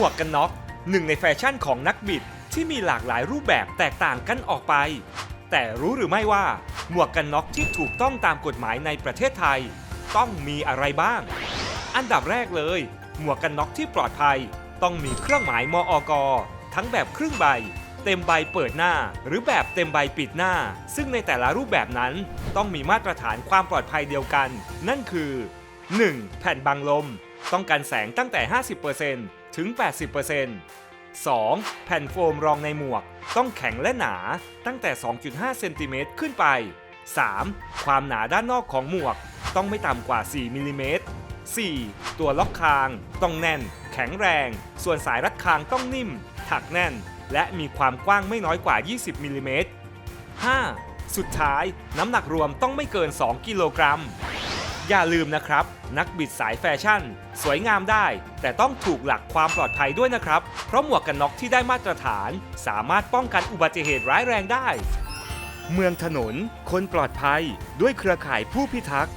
หมวกกันน็อกหนึ่งในแฟชั่นของนักบิดที่มีหลากหลายรูปแบบแตกต่างกันออกไป แต่รู้หรือไม่ว่า หมวกกันน็อกที่ถูกต้องตามกฎหมายในประเทศไทย ต้องมีอะไรบ้าง อันดับแรกเลย หมวกกันน็อกที่ปลอดภัย ต้องมีเครื่องหมายมอกทั้งแบบครึ่งใบ เต็มใบเปิดหน้า หรือแบบเต็มใบปิดหน้า ซึ่งในแต่ละรูปแบบนั้น ต้องมีมาตรฐานความปลอดภัยเดียวกัน นั่นคือ 1. แผ่นบังลม ต้องกันแสงตั้งแต่ 50% ถึง 80% 2. แผ่นโฟมรองในหมวก ต้องแข็งและหนาตั้งแต่ 2.5 เซนติเมตรขึ้นไป 3. ความหนาด้านนอกของหมวก ต้องไม่ต่ำกว่า 4 มิลลิเมตร 4. ตัวล็อกคาง ต้องแน่น แข็งแรง ส่วนสายรัดคางต้องนิ่ม ถักแน่น และมีความกว้างไม่น้อยกว่า 20มิลลิเมตร 5. สุดท้าย น้ำหนักรวมต้องไม่เกิน 2 กิโลกรัม อย่าลืมนะครับ นักบิดสายแฟชั่น สวยงามได้ แต่ต้องถูกหลักความปลอดภัยด้วยนะครับ เพราะหมวกกันน็อกที่ได้มาตรฐาน สามารถป้องกันอุบัติเหตุร้ายแรงได้ เมืองถนน คนปลอดภัย ด้วยเครือข่ายผู้พิทักษ์